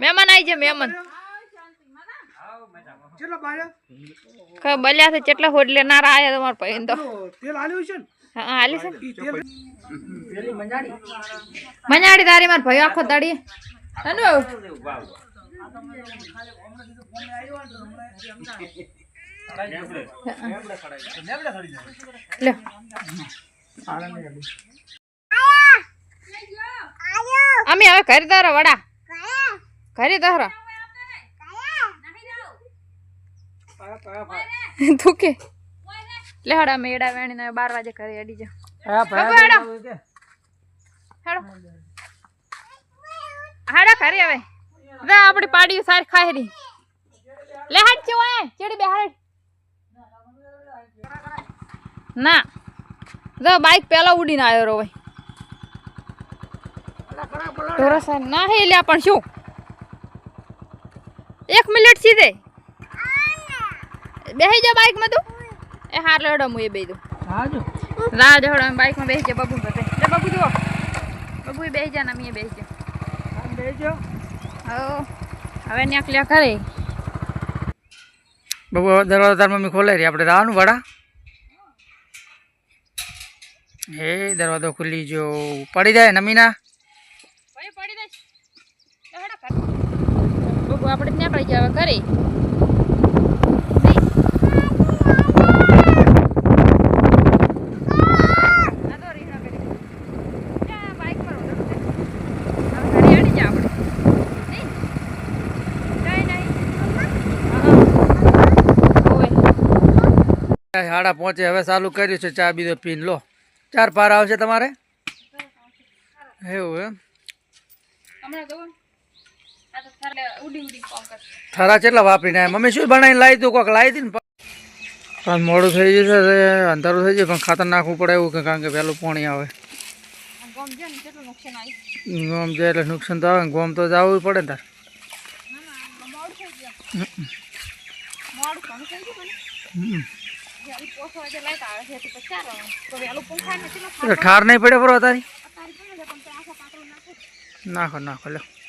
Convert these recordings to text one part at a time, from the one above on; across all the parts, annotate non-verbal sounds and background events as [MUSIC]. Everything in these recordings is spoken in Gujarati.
મહેમાન આવી જાય મહેમાન. બલ્યા છે કેટલા હોડલે ના આયા તમારા પૈન તો. હા હાલી છે મંજાડી તારી માર ભાઈ આખો દાડી. અનુ અમે હવે ઘરે તારો વડા. ઘરે તારો. [LAUGHS] તું કે. લે હડા મેડા વેણીને બાર વાગે ઘરે અડી જા હેડો. ઘરે હવે. જા આપણી પાડી સારી ખાઈ લેહાડ ચો એ ચેડી બેહાડ ના. જો બાઈક પેલા ઉડીને આવ્યો રો ભાઈ ઢોરા સાહેબ ના હે લ્યા પણ શું? એક મિનિટ સીધે. બેહી જા બાઇકમાં તું. એ હાર લડો હું એ બે દઉં. રાજ હડો બાઇકમાં બેસી જા બબુ બધે. લે બબુ જુઓ. બબુ એ બેસી જા ને અમે બેસી જા. હો હવે નીકળ્યા કરે. બબુ દરવાજા તાર મમ્મી ખોલે રહી આપણે રાવાનું વાડા એ દરવાજો ખુલી જો પડી જાય નમીના ભાઈ પડી દે બબુ આપણે નીકળી હવે ઘરે. હાડા પહોંચે હવે ચાલુ કર્યું છે ચા બીજો પીન. લો ચાર પાર આવશે તમારે? એવું એમ? જોવો થારે કેટલા વાપરીને? મમ્મી શું બનાવીને લાવી તું કોક લાવી હતી ને મોડું થઈ જશે છે અંધારું થઈ જાય પણ ખાતર નાખવું પડે એવું કારણ કે વહેલું પાણી આવે ગોમ જાય એટલે નુકસાન તો આવે ને, ગોમ તો જવું પડે ને તાર ગયું. ગયું ઠાર નહીં પડે બરો, તારી નાખે. નાખો નાખો લો નાખવું પડે ને.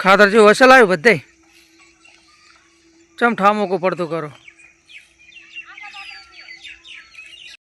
ખાતર જેવું અસલ આવ્યું બધે? ચમ ઠામોકું પડતું કરો?